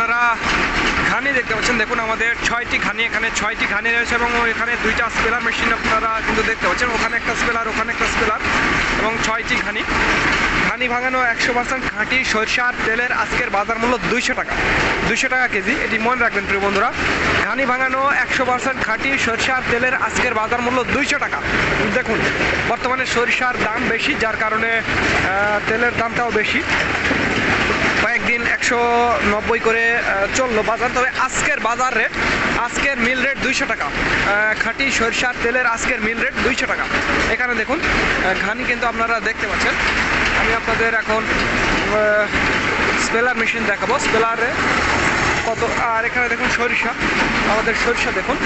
আপনারা ঘানি দেখতে পাচ্ছেন। দেখুন আমাদের ছয়টি ঘানি, এখানে ছয়টি ঘানি রয়েছে এবং এখানে দুইটা স্পেলার মেশিন আপনারা কিন্তু দেখতে পাচ্ছেন। ওখানে একটা স্পেলার ওখানে একটা স্পেলার এবং ছয়টি ঘানি। ঘানি ভাঙানো একশো পার্সেন্ট খাঁটি সরষার তেলের আজকের বাজার মূল্য দুইশো টাকা। দুইশো টাকা কেজি, এটি মনে রাখবেন প্রিয় বন্ধুরা। ঘানি ভাঙানো একশো পার্সেন্ট খাঁটি সরষার তেলের আজকের বাজার মূল্য দুইশো টাকা। দেখুন, বর্তমানে সরিষার দাম বেশি, যার কারণে তেলের দামটাও বেশি। কয়েকদিন একশো নব্বই করে চলল বাজার। তবে আজকের বাজার রেট, আজকের মিল রেট দুইশো টাকা। খাঁটি সরিষার তেলের আজকের মিল রেট দুইশো টাকা। এখানে দেখুন ঘানি কিন্তু আপনারা দেখতে পাচ্ছেন। আমি আপনাদের এখন স্পেলার মেশিন দেখাবো। স্পেলারে কত? আর এখানে দেখুন সরিষা, আমাদের সরিষা দেখুন।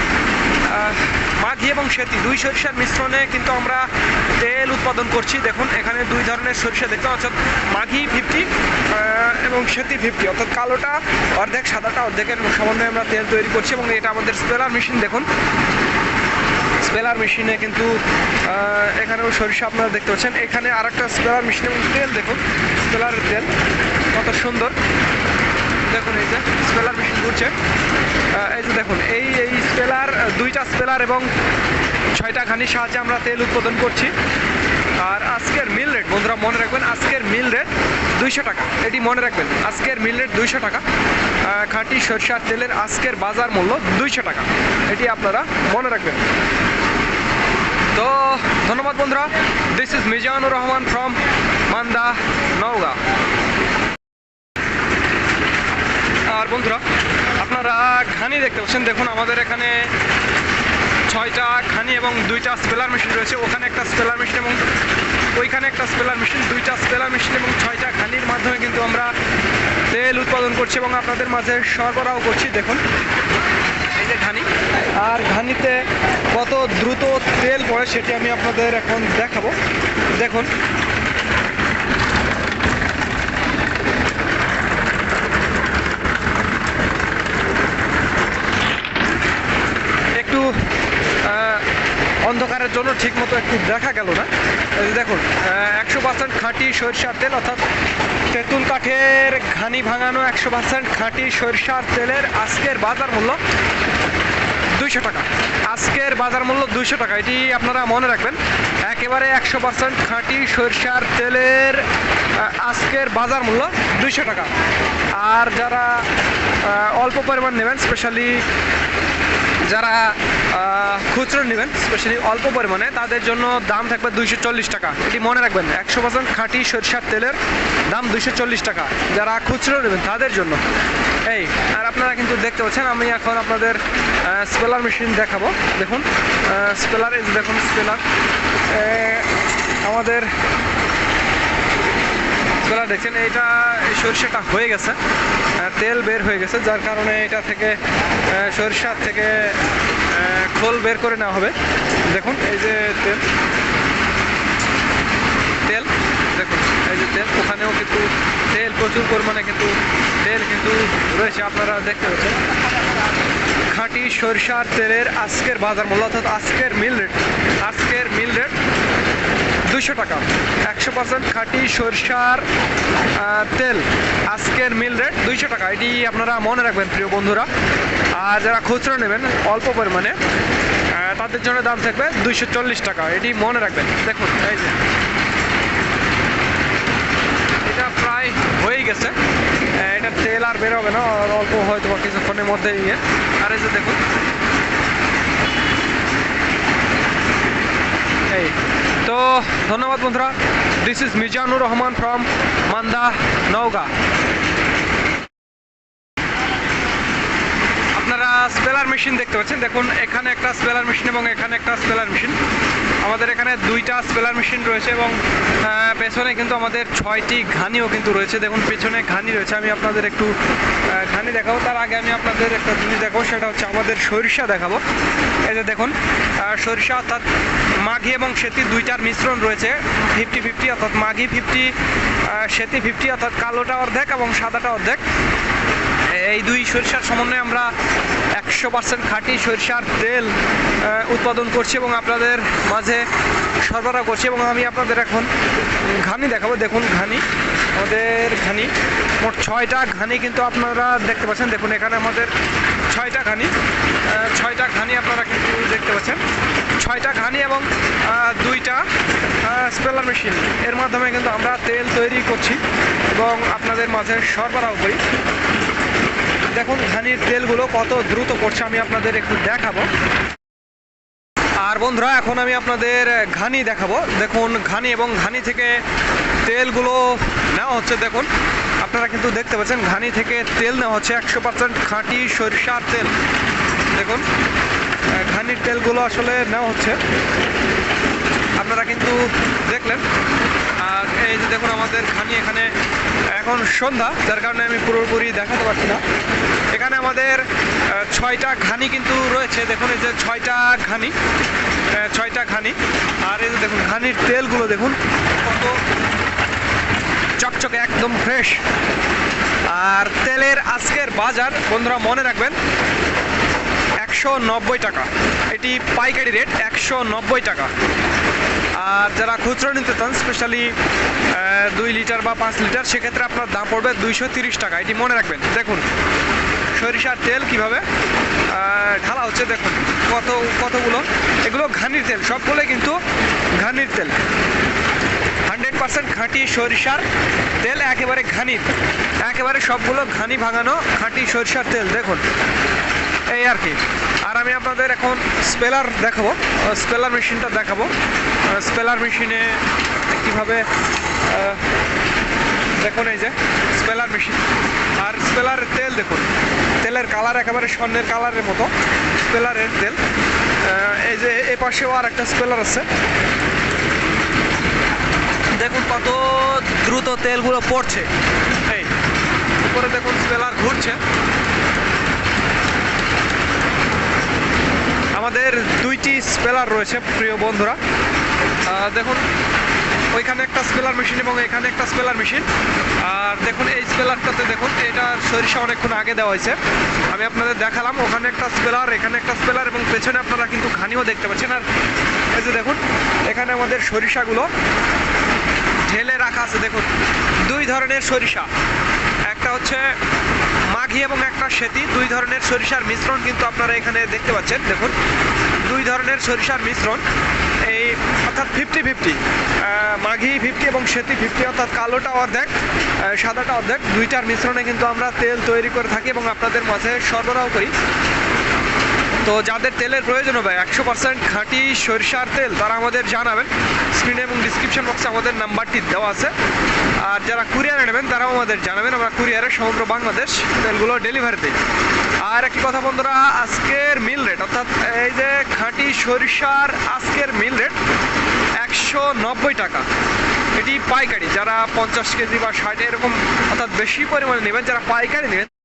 মাঘি এবং সেতি, দুই সরিষার মিশ্রণে কিন্তু আমরা তেল উৎপাদন করছি। দেখুন, এখানে দুই ধরনের সরিষা দেখতে অর্থাৎ মাঘি ফিফটি এবং সেতি ফিফটি অর্থাৎ কালোটা অর্ধেক, সাদাটা অর্ধেকের সমন্বয়ে আমরা তেল তৈরি করছি এবং এটা আমাদের স্পেলার মেশিন দেখুন। স্পেলার মেশিনে কিন্তু এখানেও সরিষা আপনারা দেখতে পাচ্ছেন। এখানে আর একটা স্পেলার মেশিন এবং তেল দেখুন। স্পেলারের তেল কত সুন্দর। দেখুন এই যে স্পেলার মেশিন ঘুরছে। এই যে দেখুন, এই এই স্পেলার দুইটা স্পেলার এবং ছয়টা খানির সাহায্যে আমরা তেল উৎপাদন করছি। আর আজকের মিল রেট বন্ধুরা মনে রাখবেন, আজকের মিল রেট দুইশো টাকা। এটি মনে রাখবেন, আজকের মিল রেট দুইশো টাকা। খাঁটি সরষার তেলের আজকের বাজার মূল্য দুইশো টাকা। এটি আপনারা মনে রাখবেন। তো ধন্যবাদ বন্ধুরা। This is Mizanur Rahman from Manda, Naogaon. আর বন্ধুরা, আপনারা ঘানি দেখতে পাচ্ছেন। দেখুন, আমাদের এখানে ছয়টা ঘানি এবং দুইটা স্পেলার মেশিন রয়েছে। ওখানে একটা স্পেলার মেশিন এবং ওইখানে একটা স্পেলার মেশিন, দুইটা স্পেলার মেশিন এবং ছয়টা ঘানির মাধ্যমে কিন্তু আমরা তেল উৎপাদন করছি এবং আপনাদের মাঝে সরবরাহ করছি। দেখুন, এই যে ঘানি। আর ঘানিতে কত দ্রুত তেল পড়ে সেটি আমি আপনাদের এখন দেখাবো। দেখুন একটু আহ, অন্ধকারের জন্য ঠিকমতো একটু দেখা গেল না। দেখুন একশো পার্সেন্ট খাঁটি সরিষার তেল, অর্থাৎ তেঁতুল কাঠের ঘানি ভাঙানো একশো পার্সেন্ট খাঁটি সরিষার তেলের আজকের বাজার মূল্য দুইশো টাকা। আজকের বাজার মূল্য দুইশো টাকা। এটি আপনারা মনে রাখবেন, একেবারে একশো পার্সেন্ট খাঁটি সরিষার তেলের আজকের বাজার মূল্য দুইশো টাকা। আর যারা অল্প পরিমাণ নেবেন স্পেশালি যারা খুচরো নেবেন স্পেশালি অল্প পরিমাণে, তাদের জন্য দাম থাকবে দুইশো চল্লিশ টাকা। এটি মনে রাখবেন, একশো পার্সেন্ট খাঁটি সরিষার তেলের দাম দুইশো চল্লিশ টাকা। যারা খুচরো নেবেন, তাদের জন্য। এই, আর আপনারা কিন্তু দেখতে পাচ্ছেন, আমি এখন আপনাদের স্পেলার মেশিন দেখাবো। দেখুন স্পেলার এই দেখুন স্পেলার আমাদের স্পেলার দেখছেন এটা সরিষাটা হয়ে গেছে তেল বের হয়ে গেছে, যার কারণে এটা থেকে সরিষার থেকে খোল বের করে নেওয়া হবে। দেখুন, এই যে তেল তেল, দেখুন, এই যে তেল, ওখানেও কিন্তু তেল প্রচুর পরিমাণে কিন্তু তেল কিন্তু রয়েছে, আপনারা দেখতে পাচ্ছেন। খাঁটি সরিষার তেলের আজকের বাজার মূল্য অর্থাৎ আজকের মিল রেট, আজকের মিল রেট দুশো টাকা। একশো পার্সেন্ট খাঁটি সরিষার তেল। আজকের মিল রেট দুইশো টাকা। এটি আপনারা মনে রাখবেন, প্রিয় বন্ধুরা। আর যারা খুচরো নেবেন, অল্প পরিমাণে তাদের জন্য দাম থাকবে দুইশো চল্লিশ টাকা। এটি মনে রাখবেন। দেখুন, এই যে। এটা প্রায় হয়ে গেছে। এটা তেল আর বেরোবে না অল্প হয়তো বা কিছুক্ষণের মধ্যে ইয়ে। আর এই যে দেখুন। এই। ধন্যবাদ বন্ধুরা। This is Mizanur Rahman from Manda, Naogaon. আপনারা স্পেলার মেশিন দেখতে পাচ্ছেন। দেখুন, এখানে একটা স্পেলার মেশিন এবং এখানে একটা স্পেলার মেশিন আমাদের এখানে দুইটা স্পেলার মেশিন রয়েছে এবং পেছনে কিন্তু আমাদের ছয়টি ঘানিও কিন্তু রয়েছে। দেখুন, পেছনে ঘানি রয়েছে। আমি আপনাদের একটু ঘানি দেখাবো। তার আগে আমি আপনাদের একটা জিনিস দেখাবো। সেটা হচ্ছে আমাদের সরিষা দেখাবো। এই যে দেখুন সরিষা অর্থাৎ মাঘি এবং সেতি দুইটার মিশ্রণ রয়েছে। ফিফটি ফিফটি অর্থাৎ মাঘি ফিফটি সেতি ফিফটি অর্থাৎ কালোটা অর্ধেক এবং সাদাটা অর্ধেক। এই দুই সরিষার সমন্বয়ে আমরা একশো পার্সেন্ট খাঁটি সরিষার তেল উৎপাদন করছি এবং আপনাদের মাঝে সরবরাহ করছি এবং আমি আপনাদের এখন ঘানি দেখাবো। দেখুন ঘানি, আমাদের ঘানি। মোট ছয়টা ঘানি কিন্তু আপনারা দেখতে পাচ্ছেন। দেখুন, এখানে আমাদের ছয়টা ঘানি ছয়টা ঘানি আপনারা কিন্তু দেখতে পাচ্ছেন। ছয়টা ঘানি এবং দুইটা স্পেলার মেশিন এর মাধ্যমে কিন্তু আমরা তেল তৈরি করছি এবং আপনাদের মাঝে সরবরাহ করি। দেখুন ঘানির তেলগুলো কত দ্রুত পড়ছে আমি আপনাদের একটু দেখাবো। আর বন্ধুরা, এখন আমি আপনাদের ঘানি দেখাবো। দেখুন, ঘানি এবং ঘানি থেকে তেলগুলো নেওয়া হচ্ছে, দেখুন। আপনারা কিন্তু দেখতে পাচ্ছেন, ঘানি থেকে তেল নেওয়া হচ্ছে, একশো পার্সেন্ট খাঁটি সরিষার তেল। দেখুন ঘানির তেলগুলো আসলে নেওয়া হচ্ছে। আপনারা কিন্তু দেখলেন। আর এই যে দেখুন, আমাদের ঘানি এখানে এখন সন্ধ্যা, যার কারণে আমি পুরোপুরি দেখাতে পারছি না। এখানে আমাদের ছয়টা ঘানি কিন্তু রয়েছে। দেখুন, এই যে ছয়টা ঘানি ছয়টা ঘানি। আর এই যে দেখুন, ঘানির তেলগুলো দেখুন, কত চকচকে, একদম ফ্রেশ আর তেলের আজকের বাজার, বন্ধুরা মনে রাখবেন, একশো নব্বই টাকা। এটি পাইকারি রেট একশো নব্বই টাকা। আর যারা খুচরো নিতে চান স্পেশালি দুই লিটার বা পাঁচ লিটার, সেক্ষেত্রে আপনার দাম পড়বে দুইশো তিরিশ টাকা। এটি মনে রাখবেন। দেখুন, সরিষার তেল কীভাবে? ঢালা হচ্ছে, দেখুন, কত, কতগুলো? এগুলো ঘানির তেল সবগুলোই কিন্তু ঘানির তেল। হান্ড্রেড পার্সেন্ট খাঁটি সরিষার তেল, একেবারে ঘানির। একেবারে সবগুলো ঘানি ভাঙানো খাঁটি সরিষার তেল, দেখুন। এই আর কি। আর আমি আপনাদের এখন স্পেলার দেখাবো। স্পেলার মেশিনটা দেখাবো। স্পেলার মেশিনে কীভাবে দেখুন এই যে স্পেলার মেশিন আর স্পেলারের তেল দেখুন। তেলের কালার একেবারে স্বর্ণের কালারের মতো স্পেলারের তেল। এই যে, এ পাশেও আর একটা স্পেলার আছে। দেখুন কত দ্রুত তেলগুলো পড়ছে। এই, উপরে দেখুন স্পেলার ঘুরছে। আমাদের দুইটি স্পেলার রয়েছে, প্রিয় বন্ধুরা। দেখুন ওইখানে একটা স্পেলার মেশিন এবং এখানে একটা স্পেলার মেশিন। আর দেখুন, এই স্পেলারটাতে দেখুন, এটা সরিষা অনেকক্ষণ আগে দেওয়া হয়েছে। আমি আপনাদের দেখালাম, ওখানে একটা স্পেলার, এখানে একটা স্পেলার এবং পেছনে আপনারা কিন্তু ঘানিও দেখতে পাচ্ছেন। আর এই যে দেখুন, এখানে আমাদের সরিষাগুলো ঢেলে রাখা আছে। দেখুন, দুই ধরনের সরিষা। একটা হচ্ছে মাঘি এবং একটা সেতি। দুই ধরনের সরিষার মিশ্রণ কিন্তু আপনারা এখানে দেখতে পাচ্ছেন। দেখুন, দুই ধরনের সরিষার মিশ্রণ। অর্থাৎ ফিফটি ফিফটি মাঘি ফিফটি এবং সেতি ফিফটি অর্থাৎ কালোটা অর্ধেক সাদাটা অর্ধেক, দুইটার মিশ্রণে কিন্তু আমরা তেল তৈরি করে থাকি এবং আপনাদের মাঝে সরবরাহ করি। তো যাদের তেলের প্রয়োজন হবে, একশো পার্সেন্ট খাঁটি সরিষার তেল, তারা আমাদের জানাবেন। স্ক্রিনে এবং ডিসক্রিপশন বক্সে আমাদের নাম্বারটি দেওয়া আছে। আর যারা কুরিয়ারে নেবেন, তারাও আমাদের জানাবেন। আমরা কুরিয়ারে সমগ্র বাংলাদেশ তেলগুলো ডেলিভারি দিই। আর একটি কথা বন্ধুরা, আজকের মিল রেট অর্থাৎ এই যে খাঁটি সরিষার আজকের মিল রেট একশো নব্বই টাকা। এটি পাইকারি, যারা পঞ্চাশ কেজি বা ষাট এরকম, অর্থাৎ বেশি পরিমাণে নেবেন, যারা পাইকারি নেবেন